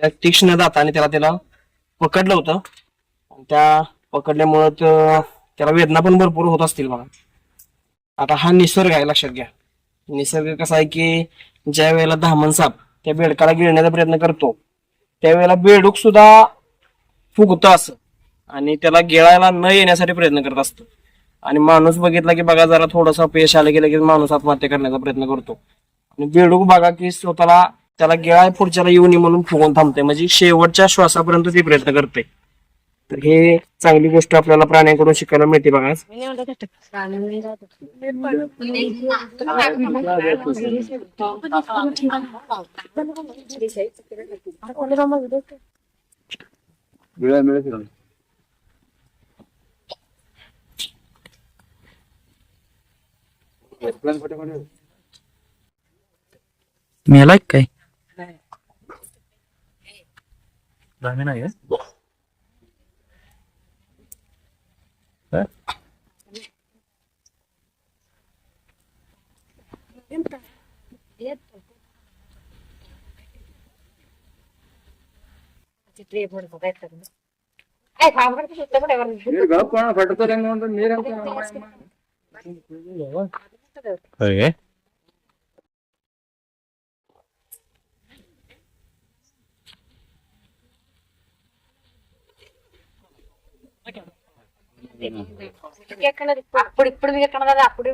त्या तीक्ष्ण दाताने त्याला त्याला पकडलं होतं. आणि त्या पकडल्यामुळं त्याला वेदना पण भरपूर होत असतील बघा. आता हा निसर्ग आहे लक्षात घ्या. निसर्ग कसा आहे की ज्या वेळेला धामण साप त्या बेडकाला गिळण्याचा प्रयत्न करतो त्यावेळेला बेडूक सुद्धा फुगतं असं. आणि त्याला गिळायला न येण्यासाठी प्रयत्न करत असतो. आणि माणूस बघितला की बघा जरा थोडस अपयश आलं की लगेच माणूस आत्महत्या करण्याचा प्रयत्न करतो. आणि बेडूक बघा की स्वतःला त्याला गिळाय पुढच्याला येऊ नये म्हणून फुगून थांबते म्हणजे शेवटच्या श्वासापर्यंत ती प्रयत्न करते तर हे चांगली गोष्ट आपल्याला प्राण्यांकडून शिकायला मिळते बघा? मेला काय धामी नाही आहे? काय? हे गाव कोणा फटतो रे म्हणून मी అప్పుడు ఇప్పుడు మీకు ఎక్కడ కదా అప్పుడు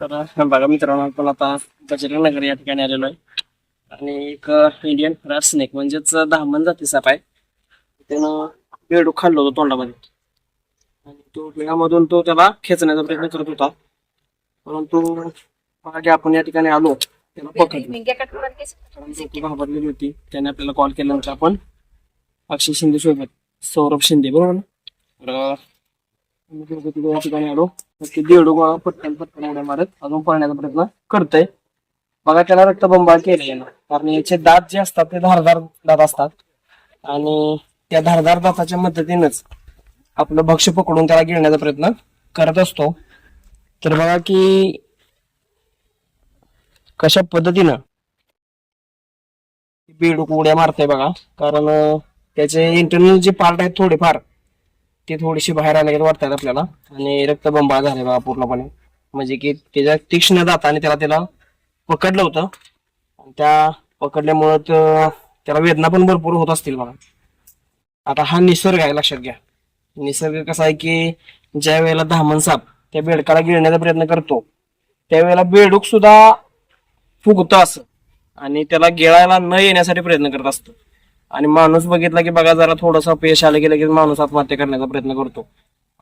तर बघा मित्रांनो आपण आता बजरंग नगर या ठिकाणी आलेलो आहे आणि एक इंडियन रॅट स्नेक म्हणजेच धामण जाती साप आहे त्यानं बेडू खाल्लं होतं तोंडामध्ये आणि तो वेळामधून तो त्याला खेचण्याचा प्रयत्न करत होता परंतु मागे आपण या ठिकाणी आलो त्याला पकडलं. ती घाबरलेली होती. त्याने आपल्याला कॉल केल्यानंतर आपण अक्षय शिंदे सोबत सौरभ शिंदे बरोबर ना? तर आम्ही दोघं तिघं या ठिकाणी आलो. तर ते देडू पटकन पटकन उड्या मारत अजून पळण्याचा प्रयत्न करतय. बघा त्याला रक्तबंबाळ केलं यानं. कारण याचे दात जे असतात ते धारदार दात असतात. आणि त्या धारदार दाताच्या मदतीनंच आपलं भक्ष्य पकडून त्याला गिळण्याचा प्रयत्न करत असतो. तर बघा की कशा पद्धतीनं? बेडूक उड्या मारतंय बघा. कारण त्याचे इंटरनल जे पार्ट आहेत थोडेफार ते थोडीशी बाहेर आले वाटतात आपल्याला. आणि रक्तबंबा झाले बघा पूर्णपणे. म्हणजे की त्याच्या तीक्ष्ण दाताने त्याला त्याला पकडलं होतं. आणि त्या पकडल्यामुळं त्याला वेदना पण भरपूर होत असतील बघा. आता हा निसर्ग आहे लक्षात घ्या. निसर्ग कसा आहे की ज्या वेळेला धामण साप त्या बेडकाला गिळण्याचा प्रयत्न करतो त्यावेळेला बेडूक सुद्धा फुगतं असं. आणि त्याला गिळायला न येण्यासाठी प्रयत्न करत असतो. आणि माणूस बघितला की बघा जरा थोडंसं अपयश आलं की लगेच माणूस आत्महत्या करण्याचा प्रयत्न करतो.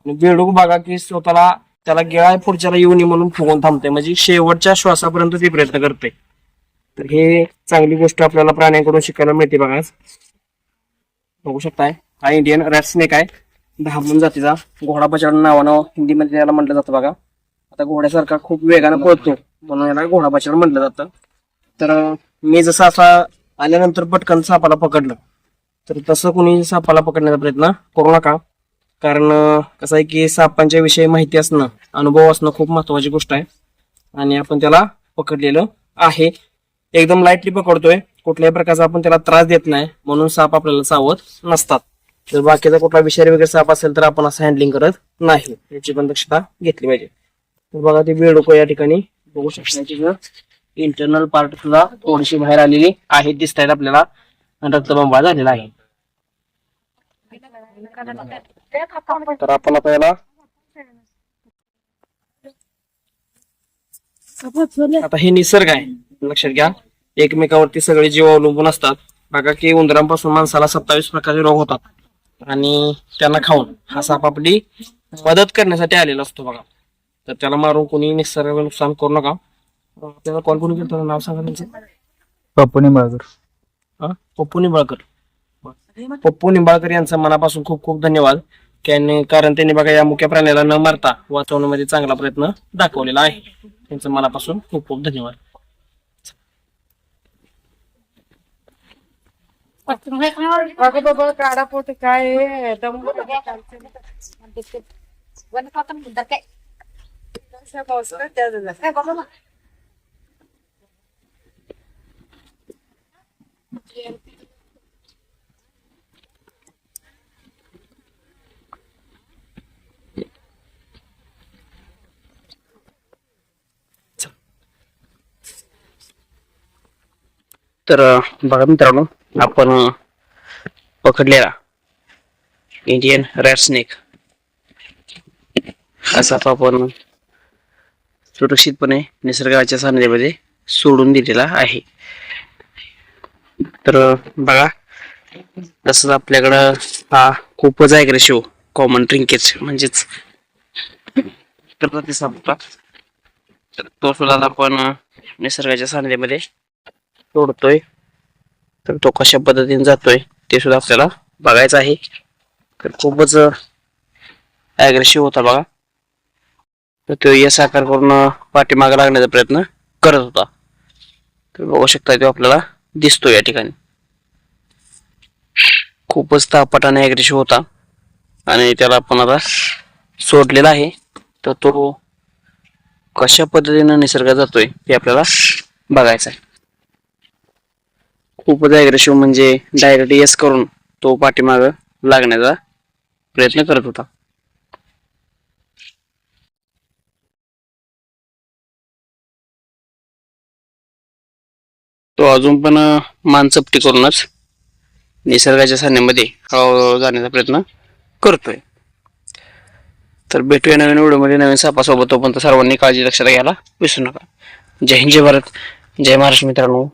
आणि बेडूक बघा की स्वतःला त्याला गिळाय पुढच्याला येऊ नये म्हणून फुगून थांबते म्हणजे शेवटच्या श्वासापर्यंत ते प्रयत्न करते तर हे चांगली गोष्ट आपल्याला प्राण्यांकडून शिकायला मिळते बघा. बघू शकताय. हा इंडियन रॅट स्नेक आहे. धाबून जातीचा घोडा बचाड नावानं हिंदीमध्ये त्याला म्हटलं जातं बघा. आता घोड्यासारखा खूप वेगानं पळतो. म्हणून याला घोडा म्हटलं जातं. तर मी जसं असा आल्यानंतर पटकन सापाला पकडलं. तर तसं कोणी सापाला पकडण्याचा प्रयत्न करू नका. कारण कसं आहे की सापांच्या विषयी माहिती असणं अनुभव असणं खूप महत्वाची गोष्ट आहे. आणि आपण त्याला पकडलेलं आहे. एकदम लाईटली पकडतोय. कुठल्याही प्रकारचा आपण त्याला त्रास देत नाही. म्हणून साप आपल्याला चावत नसतात. जर बाकीचा कुठला विषारी वगैरे साप असेल तर आपण असं हँडलिंग करत नाही. याची पण दक्षता घेतली पाहिजे. तर बघा ते वेळ या ठिकाणी बघू शकता इंटरनल पार्ट सुद्धा थोडीशी बाहेर आलेली आहे दिसतायत आपल्याला. रक्तबंबा झालेला आहे. तर आपण आता याला आता हे निसर्ग आहे. लक्षात घ्या. एकमेकावरती सगळे जीव अवलंबून असतात. बघा की उंदरांपासून माणसाला सत्तावीस प्रकारचे रोग होतात. आणि त्यांना खाऊन हा साप आपली मदत करण्यासाठी आलेला असतो बघा. तर त्याला मारून कोणी निसर्ग नुकसान करू नका. आपल्याला कॉल कोणी केलं नाव सांगा त्यांचं. पप्पू निंबाळकर. हा? पप्पू निंबाळकर. पप्पू निंबाळकर यांचा मनापासून खूप खूप धन्यवाद. त्यांनी कारण त्यांनी बघा या मुख्य प्राण्याला न मारता वाचवण्यामध्ये चांगला प्रयत्न दाखवलेला आहे. त्यांचं मनापासून खूप खूप धन्यवाद. अगं बाबा काढा पोटे काय आहे? दम- तर बघा मित्रांनो आपण पकडलेला इंडियन रॅट स्नेक असा आपण सुरक्षितपणे निसर्गाच्या सान्निध्यामध्ये सोडून दिलेला आहे. तर बघा तसंच आपल्याकडं हा खूपच ॲग्रेसिव्ह कॉमन ट्रिंकेज म्हणजेच करतात सापडा तर तो सुद्धा आपण निसर्गाच्या सान्निध्यामध्ये सोडतोय. तर तो कशा पद्धतीने जातोय ते सुद्धा आपल्याला बघायचं आहे. तर खूपच ॲग्रेसिव्ह होता बघा. तर तो यश आकार करून पाठीमाग पाठीमागे लागण्याचा प्रयत्न करत होता. तर बघू शकता तो आपल्याला दिसतो या ठिकाणी. खूपच तापट आणि ॲग्रेसिव्ह होता. आणि त्याला आपण आता सोडलेला आहे. तर तो कशा पद्धतीनं निसर्गात जातोय हे आपल्याला बघायचं आहे खूपच ॲग्रेसिव्ह म्हणजे डायरेक्ट येस करून तो पाठीमाग लागण्याचा प्रयत्न करत होता. तो अजून पण अं, मान चपटी करूनच निसर्गाच्या सान्यामध्ये हळूहळू जाण्याचा प्रयत्न करतोय. तर भेटूया नवीन व्हिडिओमध्ये नवीन सापासोबत. तोपर्यंत सर्वांनी काळजी लक्षात घ्यायला विसरू नका. जय हिंद जय भारत जय महाराष्ट्र मित्रांनो.